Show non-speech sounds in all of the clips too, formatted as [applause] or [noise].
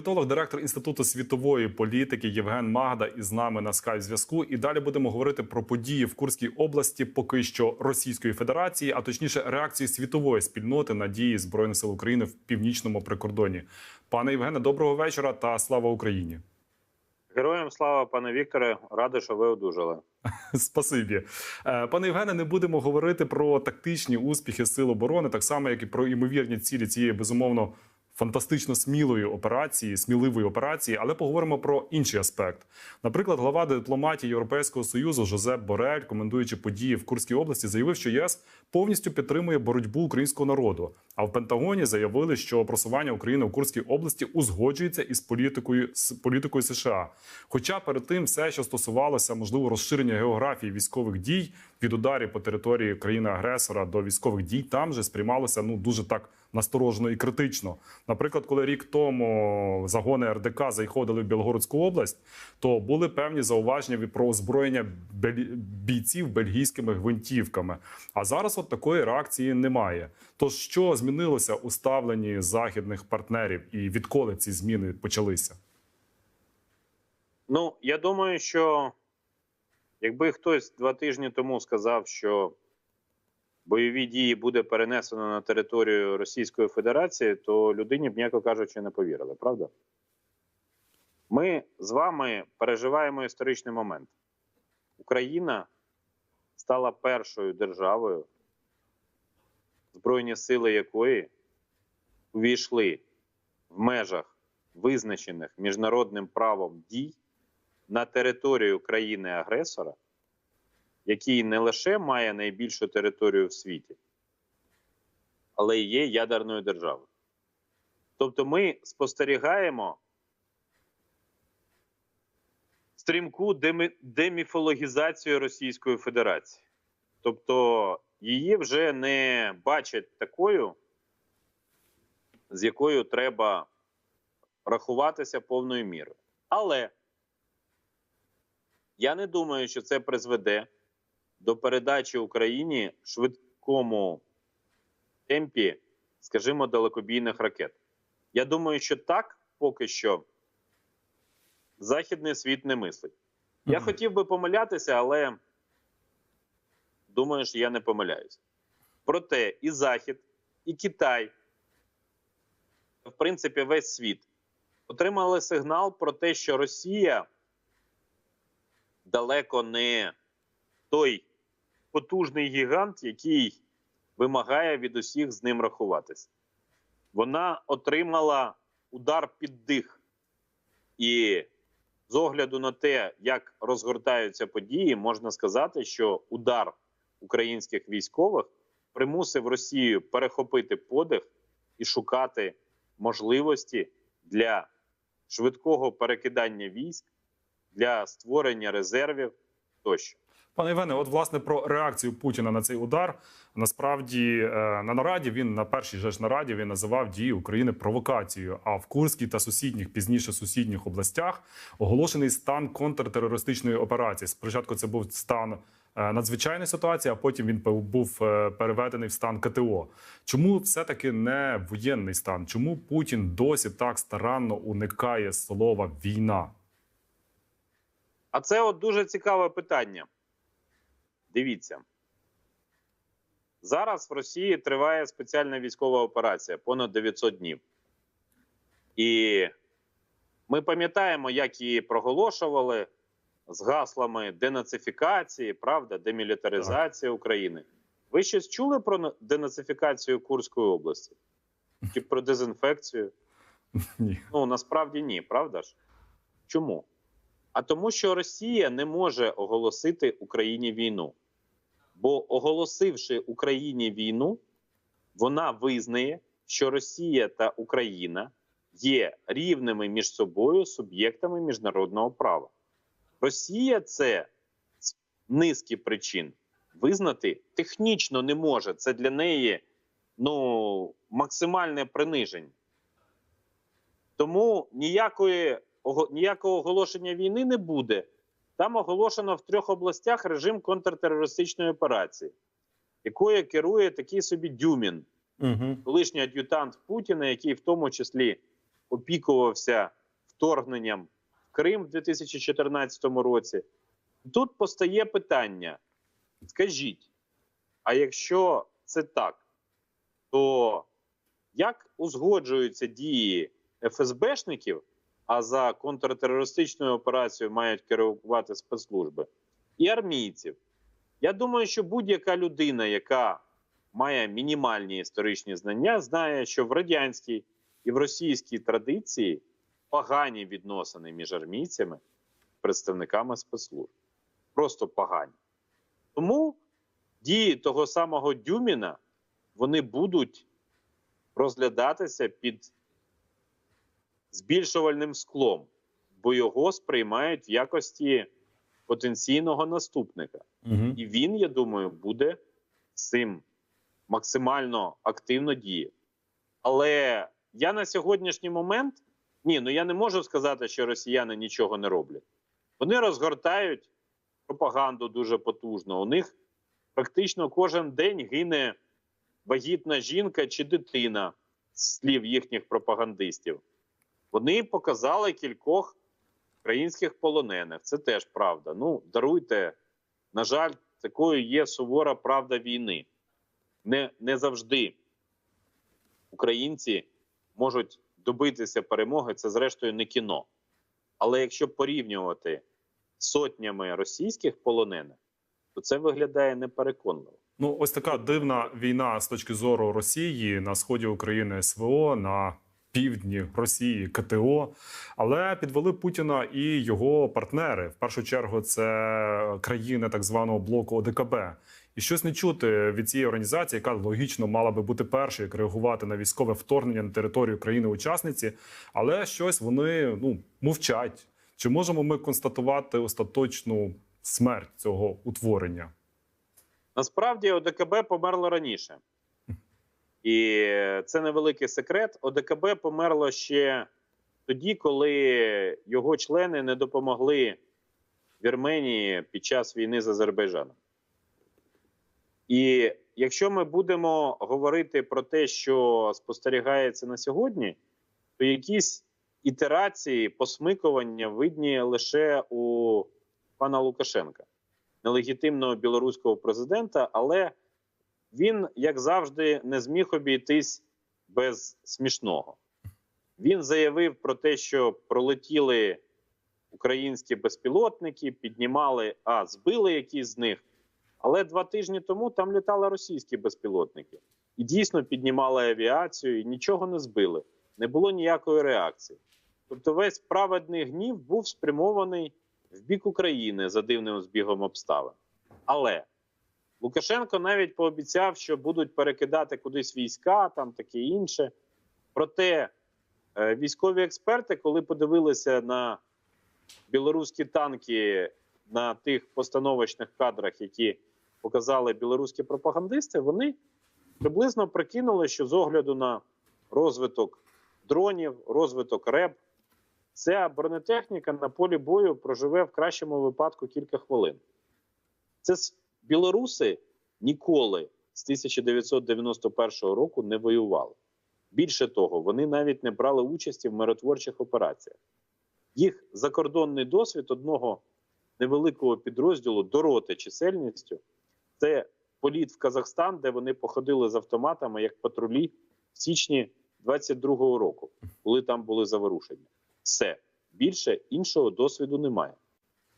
Політолог, директор інституту світової політики Євген Магда із нами на скайп зв'язку. І далі будемо говорити про події в Курській області, поки що Російської Федерації, а точніше реакції світової спільноти на дії збройних сил України в північному прикордоні. Пане Євгене, доброго вечора та слава Україні. Героям слава, пане Вікторе, радий, що ви одужали. [laughs] Спасибі, Е, пане Євгене. Не будемо говорити про тактичні успіхи сил оборони, так само як і про імовірні цілі цієї безумовно фантастично смілої операції, сміливої операції, але поговоримо про інший аспект. Наприклад, глава дипломатії Європейського союзу Жозеп Борель, коментуючи події в Курській області, заявив, що ЄС повністю підтримує боротьбу українського народу. А в Пентагоні заявили, що просування України у Курській області узгоджується із політикою з політикою США. Хоча перед тим все, що стосувалося можливо розширення географії військових дій від ударів по території країни-агресора до військових дій, там же сприймалося ну дуже так насторожено і критично. Наприклад, коли рік тому загони РДК заходили в Білгородську область, то були певні зауваження про озброєння бійців бельгійськими гвинтівками. А зараз от такої реакції немає. Тож що змінилося у ставленні західних партнерів, і відколи ці зміни почалися? Ну, я думаю, що якби хтось два тижні тому сказав, що бойові дії буде перенесено на територію Російської Федерації, то людині б, м'яко кажучи, не повірили, правда? Ми з вами переживаємо історичний момент. Україна стала першою державою, збройні сили якої увійшли в межах визначених міжнародним правом дій на територію країни-агресора, який не лише має найбільшу територію в світі, але й є ядерною державою. Тобто ми спостерігаємо стрімку демі- деміфологізацію Російської Федерації. Тобто її вже не бачать такою, з якою треба рахуватися повною мірою. Але я не думаю, що це призведе до передачі Україні в швидкому темпі, скажімо, далекобійних ракет. Я думаю, що так поки що західний світ не мислить. Я Мгм. хотів би помилятися, але думаю, що я не помиляюсь. Проте і Захід, і Китай, в принципі, весь світ отримали сигнал про те, що Росія далеко не той потужний гігант, який вимагає від усіх з ним рахуватися. Вона отримала удар під дих. І з огляду на те, як розгортаються події, можна сказати, що удар українських військових примусив Росію перехопити подих і шукати можливості для швидкого перекидання військ, для створення резервів тощо. Пане Євгене, от власне про реакцію Путіна на цей удар. Насправді е, на нараді він на першій же ж нараді він називав дії України провокацією. А в Курській та сусідніх пізніше сусідніх областях оголошений стан контртерористичної операції. Спочатку це був стан е, надзвичайної ситуації, а потім він був е, переведений в стан КТО. Чому все таки не воєнний стан? Чому Путін досі так старанно уникає слова війна? А це от дуже цікаве питання. Дивіться. Зараз в Росії триває спеціальна військова операція понад 900 днів. І ми пам'ятаємо, як її проголошували з гаслами денацифікації, правда, демілітаризації України. Ви щось чули про денацифікацію Курської області? Чи [laughs] про дезінфекцію? Ні. Ну насправді ні, правда ж? Чому? А тому, що Росія не може оголосити Україні війну. Бо оголосивши Україні війну, вона визнає, що Росія та Україна є рівними між собою суб'єктами міжнародного права. Росія це з низки причин визнати технічно не може. Це для неї ну, максимальне приниження. Тому ніякої, ніякого оголошення війни не буде. Там оголошено в трьох областях режим контртерористичної операції, якою керує такий собі Дюмін, Угу. колишній ад'ютант Путіна, який в тому числі опікувався вторгненням в Крим в 2014 році. Тут постає питання: скажіть, а якщо це так, то як узгоджуються дії ФСБшників, а за контртерористичною операцією мають керувати спецслужби, і армійців? Я думаю, що будь-яка людина, яка має мінімальні історичні знання, знає, що в радянській і в російській традиції погані відносини між армійцями представниками спецслужб. Просто погані. Тому дії того самого Дюміна вони будуть розглядатися під збільшувальним склом, бо його сприймають в якості потенційного наступника. Угу. І він, я думаю, буде цим максимально активно діяти. Але я на сьогоднішній момент ні, ну я не можу сказати, що росіяни нічого не роблять. Вони розгортають пропаганду дуже потужно. У них практично кожен день гине вагітна жінка чи дитина з слів їхніх пропагандистів. Вони показали кількох українських полонених. Це теж правда. Ну, даруйте, на жаль, такою є сувора правда війни. Не, не завжди українці можуть добитися перемоги. Це, зрештою, не кіно. Але якщо порівнювати сотнями російських полонених, то це виглядає непереконливо. Ну, ось така дивна війна з точки зору Росії на сході України СВО, на півдні Росії КТО. Але підвели Путіна і його партнери. В першу чергу, це країни так званого блоку ОДКБ. І щось не чути від цієї організації, яка логічно мала би бути першою, як реагувати на військове вторгнення на територію країни-учасниці, але щось вони ну мовчать. Чи можемо ми констатувати остаточну смерть цього утворення? Насправді ОДКБ померло раніше. І це невеликий секрет. ОДКБ померло ще тоді, коли його члени не допомогли Вірменії під час війни з Азербайджаном. І якщо ми будемо говорити про те, що спостерігається на сьогодні, то якісь ітерації, посмикування видні лише у пана Лукашенка, нелегітимного білоруського президента, але він, як завжди, не зміг обійтись без смішного. Він заявив про те, що пролетіли українські безпілотники, піднімали, а збили якісь з них. Але два тижні тому там літали російські безпілотники і дійсно піднімали авіацію, і нічого не збили. Не було ніякої реакції. Тобто, весь праведний гнів був спрямований в бік України за дивним збігом обставин. Але Лукашенко навіть пообіцяв, що будуть перекидати кудись війська, там таке інше. Проте е, військові експерти, коли подивилися на білоруські танки на тих постановочних кадрах, які показали білоруські пропагандисти, вони приблизно прикинули, що з огляду на розвиток дронів, розвиток РЕБ, ця бронетехніка на полі бою проживе в кращому випадку кілька хвилин. Це білоруси ніколи з 1991 року не воювали. Більше того, вони навіть не брали участі в миротворчих операціях. Їх закордонний досвід одного невеликого підрозділу до роти чисельністю це політ в Казахстан, де вони походили з автоматами як патрулі в січні 22-го року, коли там були заворушення. Все більше іншого досвіду немає.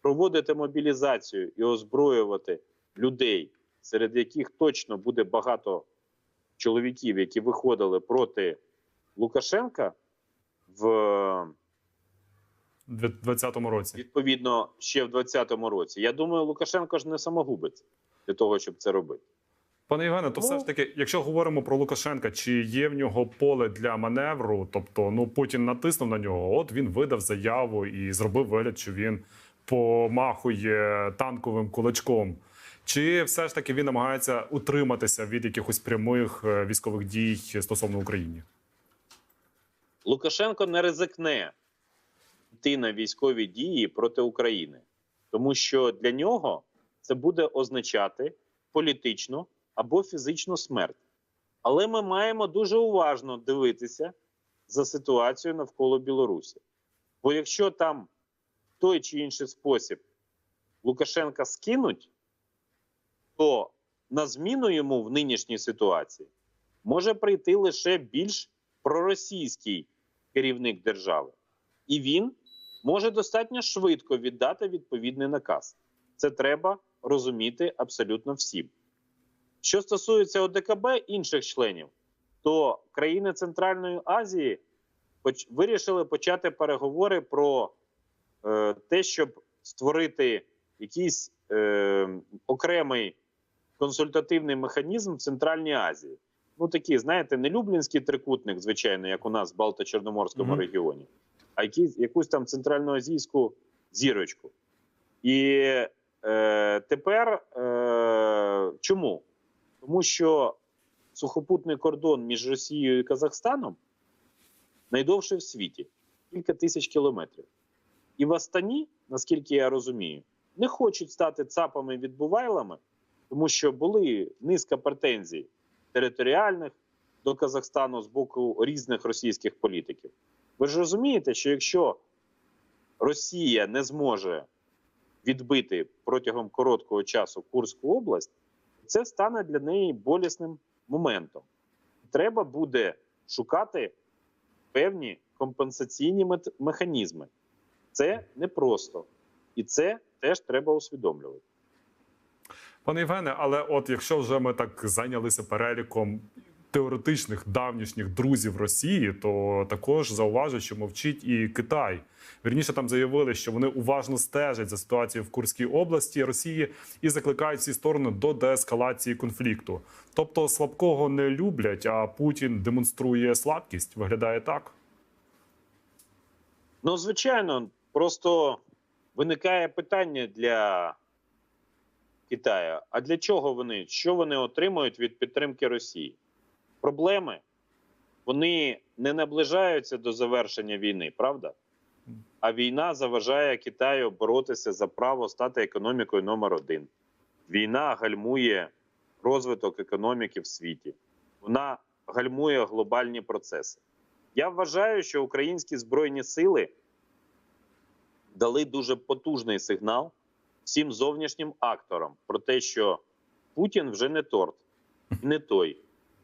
Проводити мобілізацію і озброювати людей, серед яких точно буде багато чоловіків, які виходили проти Лукашенка в У 2020 році. відповідно ще в 2020 році. Я думаю, Лукашенко ж не самогубець для того, щоб це робити. Пане Євгене, то Ну- все ж таки, якщо говоримо про Лукашенка, чи є в нього поле для маневру? Тобто, ну Путін натиснув на нього, от він видав заяву і зробив вигляд, що він помахує танковим кулачком. Чи все ж таки він намагається утриматися від якихось прямих е, військових дій стосовно України? Лукашенко не ризикне йти на військові дії проти України, тому що для нього це буде означати політичну або фізичну смерть. Але ми маємо дуже уважно дивитися за ситуацію навколо Білорусі. Бо якщо там той чи інший спосіб Лукашенка скинуть, то на зміну йому в нинішній ситуації може прийти лише більш проросійський керівник держави. І він може достатньо швидко віддати відповідний наказ. Це треба розуміти абсолютно всім. Що стосується ОДКБ інших членів, то країни Центральної Азії вирішили почати переговори про е, те, щоб створити якийсь е, окремий консультативний механізм в Центральній Азії. Ну такі, знаєте, не Люблінський трикутник, звичайно, як у нас в Балто-Чорноморському Мгм. регіоні, а якісь, якусь там центральноазійську зірочку. І е, тепер е, чому? Тому що сухопутний кордон між Росією і Казахстаном найдовший в світі кілька тисяч кілометрів. І в Астані, наскільки я розумію, не хочуть стати цапами відбувайлами, тому що були низка претензій територіальних до Казахстану з боку різних російських політиків. Ви ж розумієте, що якщо Росія не зможе відбити протягом короткого часу Курську область, це стане для неї болісним моментом. Треба буде шукати певні компенсаційні механізми. Це непросто. І це теж треба усвідомлювати. Пане Євгене, але от якщо вже ми так зайнялися переліком теоретичних давнішніх друзів Росії, то також зауважу, що мовчить і Китай. Вірніше там заявили, що вони уважно стежать за ситуацією в Курській області Росії і закликають всі сторони до деескалації конфлікту. Тобто слабкого не люблять, а Путін демонструє слабкість. Виглядає так. Ну, звичайно, просто виникає питання для Китаю: а для чого вони? Що вони отримують від підтримки Росії? Проблеми вони не наближаються до завершення війни, правда? А війна заважає Китаю боротися за право стати економікою номер один. Війна гальмує розвиток економіки в світі. Вона гальмує глобальні процеси. Я вважаю, що українські збройні сили дали дуже потужний сигнал всім зовнішнім акторам про те, що Путін вже не торт, не той.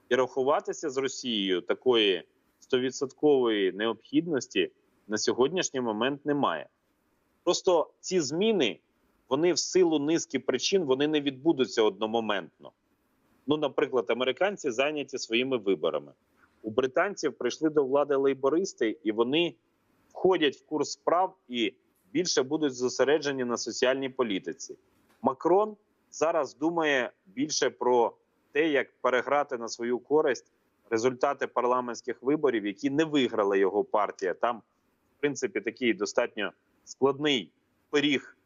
І рахуватися з Росією такої стовідсоткової необхідності на сьогоднішній момент немає. Просто ці зміни, вони в силу низки причин вони не відбудуться одномоментно. Ну, наприклад, американці зайняті своїми виборами. У британців прийшли до влади лейбористи, і вони входять в курс справ і більше будуть зосереджені на соціальній політиці. Макрон зараз думає більше про те, як переграти на свою користь результати парламентських виборів, які не виграла його партія. Там, в принципі, такий достатньо складний пиріг.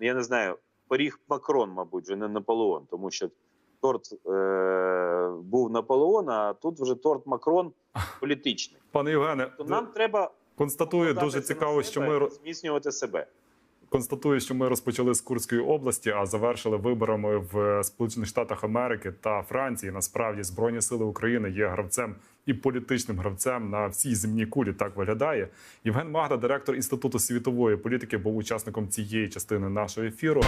Я не знаю, пиріг Макрон, мабуть, вже не Наполеон, тому що торт е- був Наполеон, а тут вже торт Макрон [laughs] політичний. Пане Євгене, То нам треба констатую дуже цікаво, що ми зміцнювати себе. Констатую, що ми розпочали з Курської області, а завершили виборами в Сполучених Штатах Америки та Франції. Насправді збройні сили України є гравцем і політичним гравцем на всій земній кулі. Так виглядає. Євген Магда, директор інституту світової політики, був учасником цієї частини нашого ефіру.